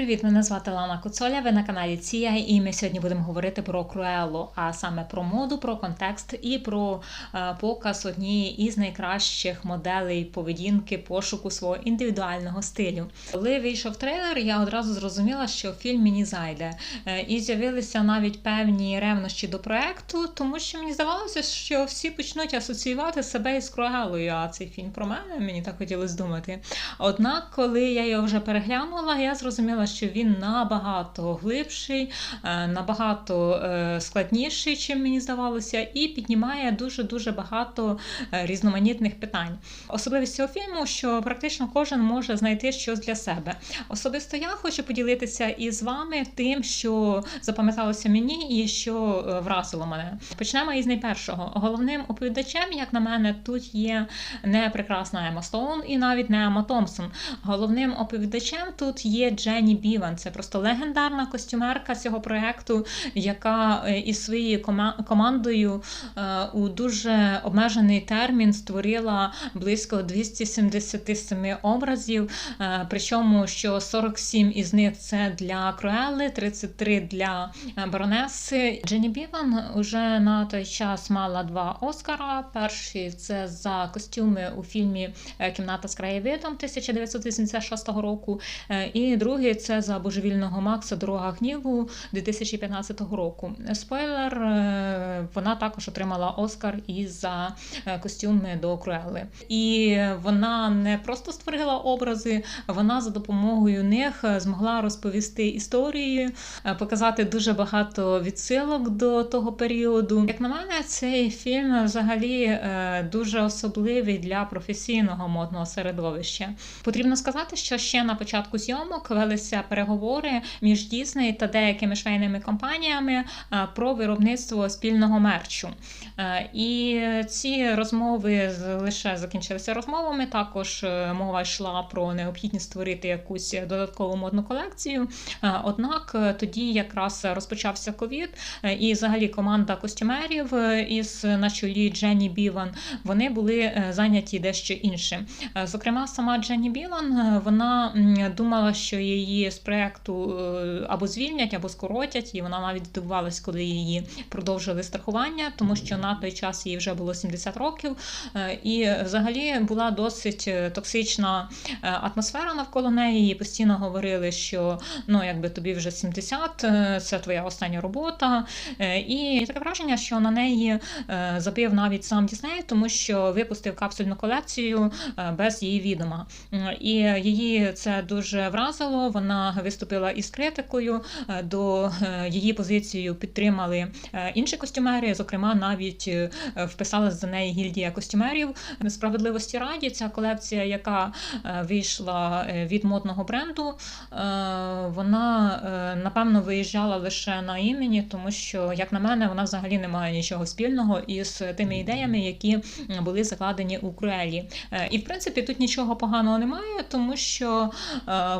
Привіт, мене звати Лана Коцоля. Ви на каналі Ція, і ми сьогодні будемо говорити про Круеллу, а саме про моду, про контекст і про е, показ однієї із найкращих моделей поведінки, пошуку свого індивідуального стилю. Коли вийшов трейлер, я одразу зрозуміла, що фільм мені зайде. Е, і з'явилися навіть певні ревнощі до проекту, тому що мені здавалося, що всі почнуть асоціювати себе із Круеллою, а цей фільм про мене мені так хотілося думати. Однак, коли я його вже переглянула, я зрозуміла, що він набагато глибший, е, набагато е, складніший, чим мені здавалося, і піднімає дуже дуже багато е, різноманітних питань. Особливість цього фільму, що практично кожен може знайти щось для себе. Особисто я хочу поділитися із вами тим, що запам'яталося мені і що вразило мене. Почнемо із найпершого. Головним оповідачем, як на мене, тут є не прекрасна Ема Стоун і навіть не Ема Томпсон. Головним оповідачем тут є Дженні Біван. Це просто легендарна костюмерка цього проекту, яка е, із своєю командою е, у дуже обмежений термін створила близько 277 образів. Е, причому що 47 із них це для Круелли, 33 для баронеси. Дженні Біван вже на той час мала два Оскара. Перший це за костюми у фільмі Кімната з краєвидом 1986 року. І другий це за божевільного Макса Дорога гніву 2015 року. Спойлер, е, вона також отримала Оскар і за е, костюми до Круели. І вона не просто створила образи, вона за допомогою них змогла розповісти історії, е, показати дуже багато відсилок до того періоду. Як на мене, цей фільм взагалі дуже особливий для професійного модного середовища. Потрібно сказати, що ще на початку зйомок велися переговори між Дісней та деякими швейними компаніями е, про виробництво спільного мерчу. Е, і ці розмови лише закінчилися розмовами. Також е, мова йшла про необхідність створити якусь додаткову модну колекцію. Однак тоді якраз розпочався ковід, і взагалі команда костюмерів із на чолі Дженні Біван вони були зайняті дещо іншим. Зокрема, сама Дженні Білан вона думала, що її з проекту е, або звільнять, або скоротять, і вона навіть здивувалась, коли її продовжили страхування, тому що на той час їй вже було 70 років, е, і взагалі була досить е, токсична атмосфера навколо неї. Їй постійно говорили, що ну якби тобі вже 70, це твоя остання робота. І таке враження, що на неї забив навіть сам Дісней, тому що випустив капсульну колекцію без її відома. І її це дуже вразило. Вона виступила із критикою. Е, до е, її позицію підтримали е, інші костюмери. Зокрема, навіть вписалась за неї гільдія костюмерів справедливості раді. Ця колекція, яка вийшла від модного бренду, вона напевно виїжджала лише на імені, тому що, як на мене, вона взагалі не має нічого спільного із тими ідеями, які були закладені у Круелі. І в принципі тут нічого поганого немає, тому що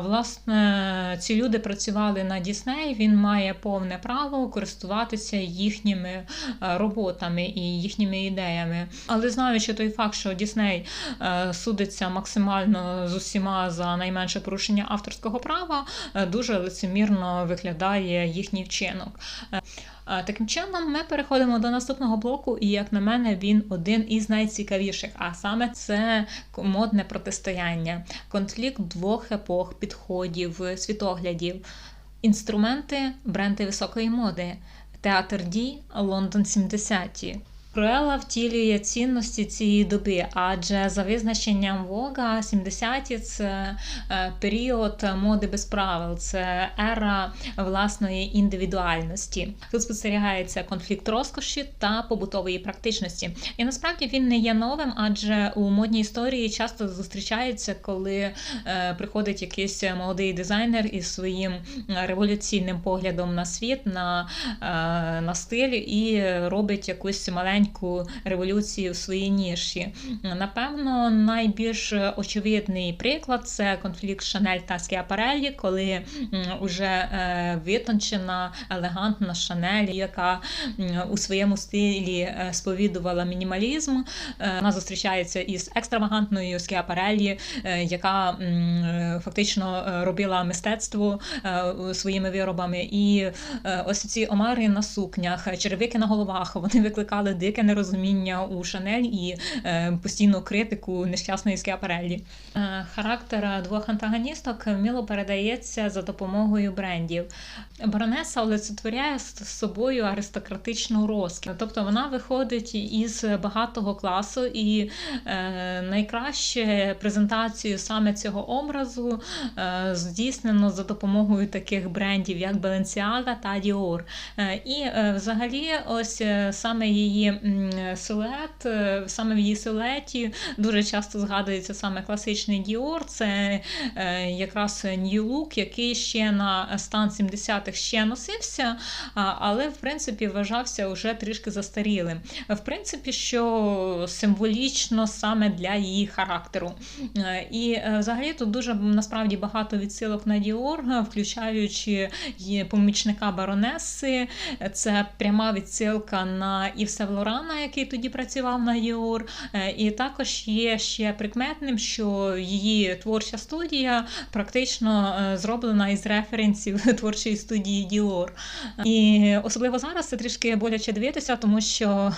власне ці люди працювали на Дісней, він має повне право користуватися їхніми е, роботами і їхніми ідеями. Але знаючи той факт, що Дісней е, судиться максимально з усіма за найменше порушення авторського права, е, дуже лицемірно виглядає їхній вчинок. Таким чином, ми переходимо до наступного блоку, і, як на мене, він один із найцікавіших, а саме це модне протистояння, конфлікт двох епох, підходів, світоглядів, інструменти, бренди високої моди, театр дій, Лондон 70-ті. Круела втілює цінності цієї доби, адже за визначенням Вога 70-ті це е, період моди без правил, це ера власної індивідуальності. Тут спостерігається конфлікт розкоші та побутової практичності. І насправді він не є новим, адже у модній історії часто зустрічається, коли е, приходить якийсь молодий дизайнер із своїм революційним поглядом на світ, на, е, на стиль і робить якусь маленьку маленьку революцію в своїй ніші. Напевно, найбільш очевидний приклад це конфлікт Шанель та Скіапарелі, коли вже е, витончена, елегантна Шанель, яка у своєму стилі е, сповідувала мінімалізм. Е, вона зустрічається із екстравагантною Скіапарелі, яка фактично робила мистецтво своїми виробами. І ось ці омари на сукнях, черевики на головах, вони викликали дике нерозуміння у Шанель і постійну критику нещасної Скіапарелі. Характер двох антагоністок вміло передається за допомогою брендів. Баронеса олицетворяє з собою аристократичну розкіш. Тобто вона виходить із багатого класу, і е, найкраще презентацію саме цього образу е, здійснено за допомогою таких брендів, як Balenciaga та Dior. Е, і е, взагалі, ось е, саме її силует, е, саме в її силуеті дуже часто згадується саме класичний Dior. Це е, якраз New Look, який ще на стан 70-х ще носився, але в принципі вважався вже трішки застарілим. В принципі, що символічно саме для її характеру. Е, і взагалі тут дуже насправді багато відсилок на Діор, включаючи помічника баронеси. Це пряма відсилка на Івсе Лорана, який тоді працював на Діор. Е, і також є ще прикметним, що її творча студія практично зроблена із референсів творчої студії Діор. І особливо зараз це трішки боляче дивитися, тому що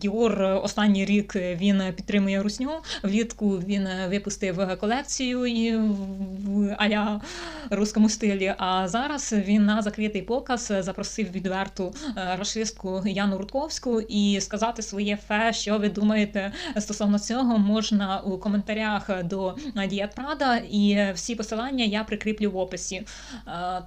Діор останній рік він підтримує русню. Влітку він випустив колекцію і аля русскому стилі. А зараз він на закритий показ запросив відверту рашистку Яну Рудковську і сказати своє фе, що ви думаєте стосовно цього, можна у коментарях до Дієт Прада, і всі посилання я прикріплю в описі,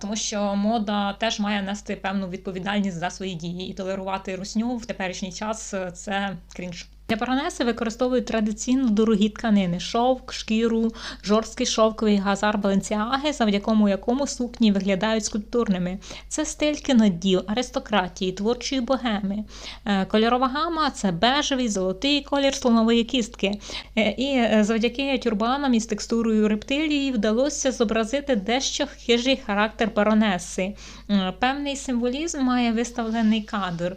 тому що мода теж має нести певну відповідальність за свої дії і толерувати русню в теперішній час це крінж. Для баронеси використовують традиційно дорогі тканини: шовк, шкіру, жорсткий шовковий газар Баленціаги, завдяки якому сукні виглядають скульптурними. Це стиль кіноділ, аристократії, творчої богеми. Е, кольорова гама це бежевий, золотий колір слонової кістки. Е, і е, завдяки тюрбанам із текстурою рептилії вдалося зобразити дещо хижий характер баронеси. Певний символізм має виставлений кадр.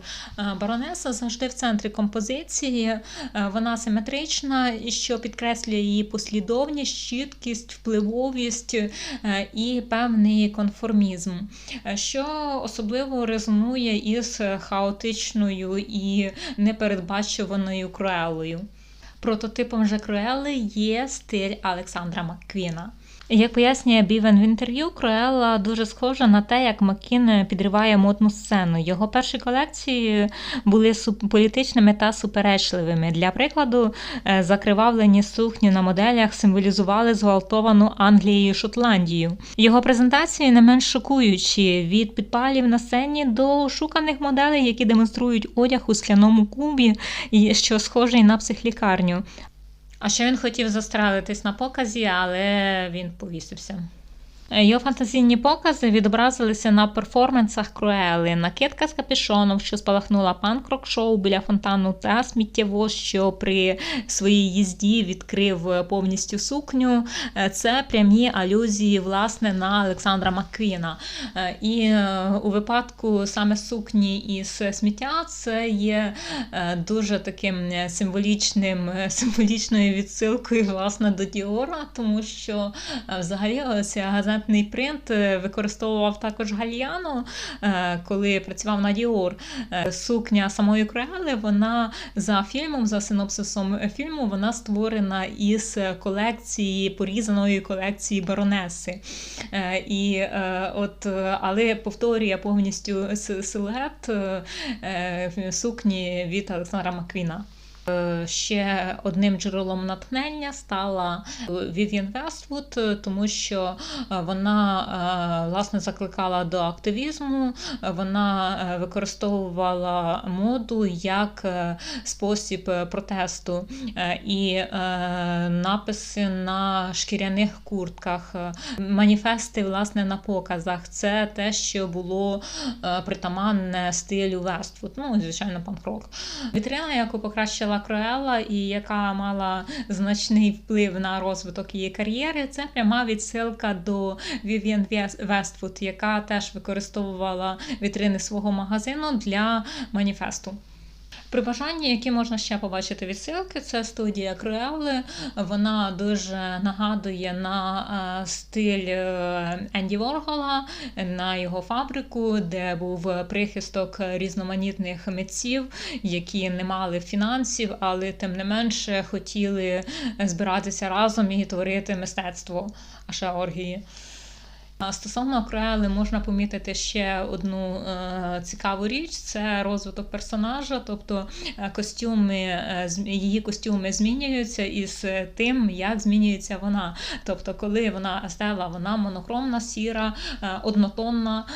Баронеса завжди в центрі композиції. Е, вона симетрична, що підкреслює її послідовність, чіткість, впливовість е, і певний конформізм, е, що особливо резонує із хаотичною і непередбачуваною круелою. Прототипом же круели є стиль Олександра Макквіна. Як пояснює Бівен в інтерв'ю, Круелла дуже схожа на те, як Маккін підриває модну сцену. Його перші колекції були політичними та суперечливими. Для прикладу, е, закривавлені сукні на моделях символізували зґвалтовану Англією Шотландію. Його презентації не менш шокуючі від підпалів на сцені до шуканих моделей, які демонструють одяг у скляному кубі, що схожий на психлікарню. А ще він хотів застрелитись на показі, але він повісився. Його фантазійні покази відобразилися на перформансах Круели, накидка з капішоном, що спалахнула панк-рок шоу біля фонтану, та сміттєво, що при своїй їзді відкрив повністю сукню. Це прямі алюзії власне на Олександра Макквіна. І е, у випадку саме сукні із сміття це є е, дуже таким символічним, символічною відсилкою власне до Діора, тому що е, взагалі ось газета пігментний принт е, використовував також гальяно, е, коли працював на Діор. Е, сукня самої Круели, вона за фільмом, за синопсисом фільму, вона створена із колекції, порізаної колекції баронеси. І от, Але повторює повністю силует сукні від Олександра Маквіна. Е, Ще одним джерелом натхнення стала Вів'ян Вествуд, тому що е, вона е, власне закликала до активізму, вона використовувала моду як спосіб протесту і написи на шкіряних куртках, маніфести власне на показах. Це те, що було притаманне стилю Вествуд, ну звичайно панк-рок. Вітрина, яку покращила Круелла і яка мала значний вплив на розвиток її кар'єри, це пряма відсилка до Вів'ян Вествуд, яка теж використовувала вітрини свого магазину для маніфесту. При бажанні, які можна ще побачити відсилки, це студія Круелли. Вона дуже нагадує на е, стиль е, Енді Воргола, на його фабрику, де був прихисток різноманітних митців, які не мали фінансів, але тим не менше хотіли збиратися разом і творити мистецтво, а ще оргії. Стосовно акруели можна помітити ще одну е, цікаву річ: це розвиток персонажа, тобто е, костюми, е, її костюми змінюються із тим, як змінюється вона. Тобто, коли вона Естела, вона монохромна, сіра, однотонна.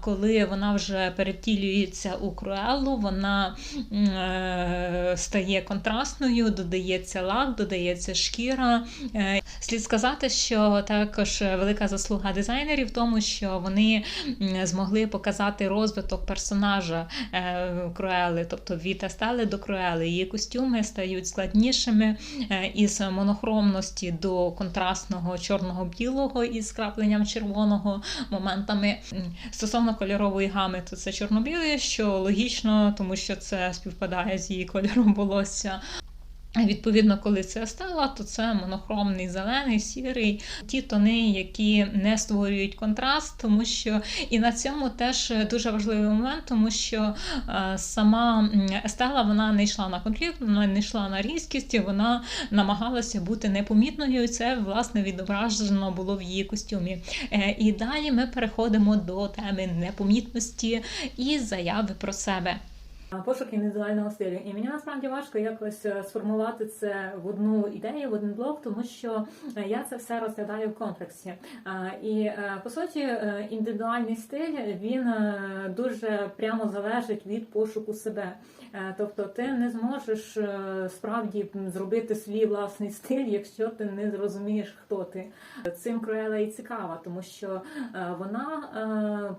Коли вона вже перевтілюється у круелу, вона стає контрастною, додається лак, додається шкіра. Слід сказати, що також велика заслуга дизайнерів тому, що вони змогли показати розвиток персонажа е, Круели, тобто від Естели до Круели. Її костюми стають складнішими е, із монохромності до контрастного чорного-білого із крапленням червоного моментами. Стосовно кольорової гами, то це чорно-біле, що логічно, тому що це співпадає з її кольором волосся. Відповідно, коли це стала, то це монохромний, зелений, сірий, ті тони, які не створюють контраст, тому що і на цьому теж дуже важливий момент, тому що е, сама Естела вона не йшла на конфлікт, вона не йшла на різкість, вона намагалася бути непомітною. і Це власне відображено було в її костюмі. Е, І далі ми переходимо до теми непомітності і заяви про себе. Пошук індивідуального стилю. І мені насправді важко якось е, сформувати це в одну ідею, в один блок, тому що е, я це все розглядаю в комплексі. І е, по суті, е, індивідуальний стиль він е, дуже прямо залежить від пошуку себе. Е, Тобто ти не зможеш е, справді зробити свій власний стиль, якщо ти не зрозумієш, хто ти. Цим Круела і цікава, тому що е, вона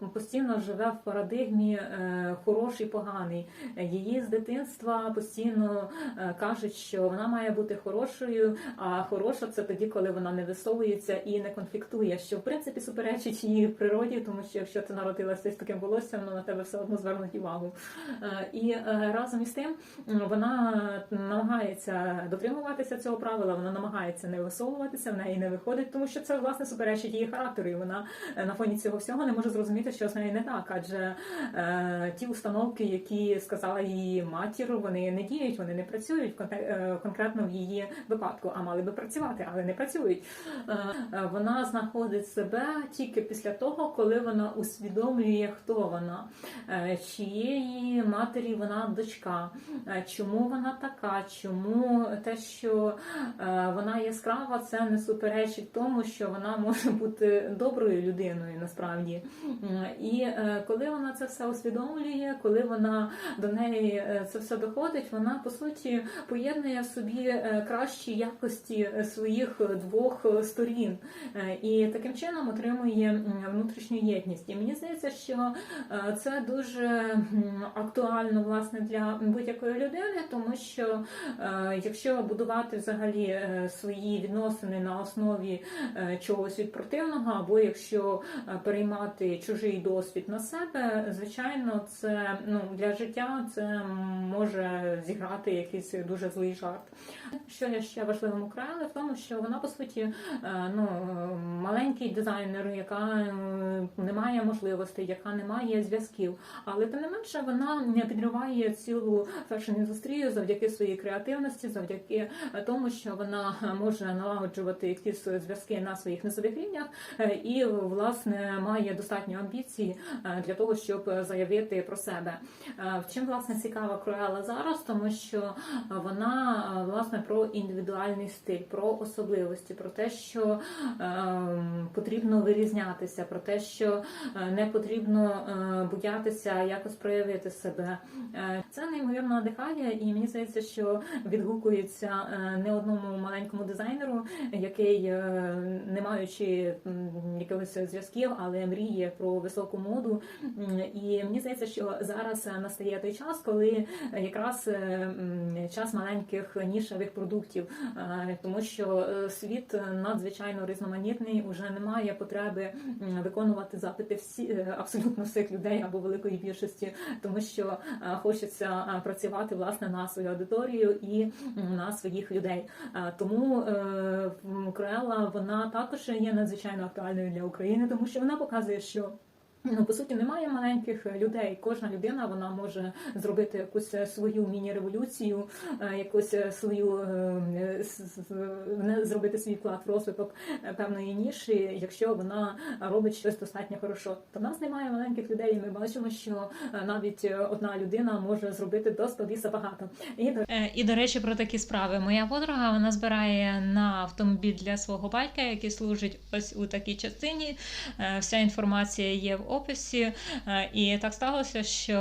е, постійно живе в парадигмі е, хороший, поганий. Її з дитинства постійно е, кажуть, що вона має бути хорошою, а хороша це тоді, коли вона не висовується і не конфліктує, що в принципі суперечить її природі, тому що якщо ти народилася з таким волоссям, ну на тебе все одно звернуть увагу. Е, І е, разом із тим вона намагається дотримуватися цього правила, вона намагається не висовуватися, в неї не виходить, тому що це власне суперечить її характеру. І вона на фоні цього всього не може зрозуміти, що з нею не так, адже ті установки, які сказала її матір, вони не діють, вони не працюють е, конкретно в її випадку, а мали би працювати, але не працюють. Е, е, Вона знаходить себе тільки після того, коли вона усвідомлює, хто вона, чиєї матері вона дочка, чому вона така, чому те, що вона яскрава, це не суперечить тому, що вона може бути доброю людиною насправді. І коли вона це все усвідомлює, коли вона до неї е, це все доходить, вона по суті поєднує в собі е, кращі якості е, своїх двох сторін, і таким чином отримує внутрішню єдність. І мені здається, що це дуже актуально власне для будь-якої людини, тому що якщо будувати взагалі свої відносини на основі чогось від противного, або якщо переймати чужий досвід на себе, звичайно, це ну для життя це може зіграти якийсь дуже злий жарт. Що є ще важливим у в тому, що вона по суті е, ну маленький дизайнер, яка е, не має можливостей, яка не має зв'язків, але тим не менше вона підриває цілу фешн-індустрію завдяки своїй креативності, завдяки тому, що вона може налагоджувати якісь зв'язки на своїх низових рівнях е, і власне має достатньо амбіцій е, для того, щоб заявити про себе. Е, Чим власне цікава Круела зараз, тому що вона е, власне про індивідуальний стиль, про особливості, про те, що е, потрібно вирізнятися, про те, що е, не потрібно е, боятися якось проявити себе. Е, Це неймовірно надихає, і мені здається, що відгукується не одному маленькому дизайнеру, який, не маючи якихось зв'язків, але мріє про високу моду. І мені здається, що зараз настає той час, коли якраз час маленьких нішевих продуктів, тому що світ надзвичайно різноманітний, уже немає потреби виконувати запити всі е, абсолютно всіх людей або великої більшості, тому що е, хочеться е, працювати власне на свою аудиторію і на своїх людей. Тому Круела, вона також є надзвичайно актуальною для України, тому що вона показує, що. Ну, по суті, немає маленьких людей. Кожна людина вона може зробити якусь е, свою міні-революцію, е, якусь е, свою е, зробити свій вклад в розвиток е, певної ніші, якщо вона робить щось достатньо хорошо. То в нас немає маленьких людей. і Ми бачимо, що е, навіть е, одна людина може зробити досить біса багато. І до Е, І до речі, про такі справи. Моя подруга вона збирає на автомобіль для свого батька, який служить ось у такій частині. Е, Вся інформація є в описі. Е, І так сталося, що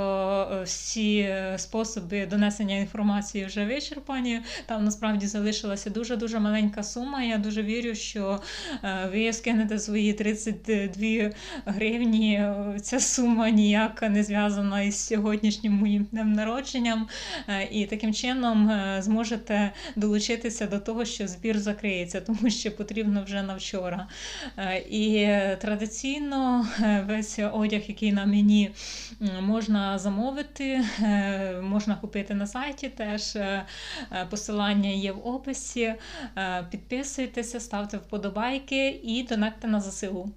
е, всі е, способи донесення інформації вже вичерпані. Там насправді залишилася дуже дуже маленька сума. Я дуже вірю, що ви скинете свої 32 гривні. Ця сума ніяк не зв'язана із сьогоднішнім моїм днем народженням. І таким чином зможете долучитися до того, що збір закриється, тому що потрібно вже на вчора. І традиційно весь одяг, який на мені можна замовити, е, можна купити на сайті. Теж е, е, посилання є в описі. Підписуйтеся, ставте вподобайки і донатьте на ЗСУ.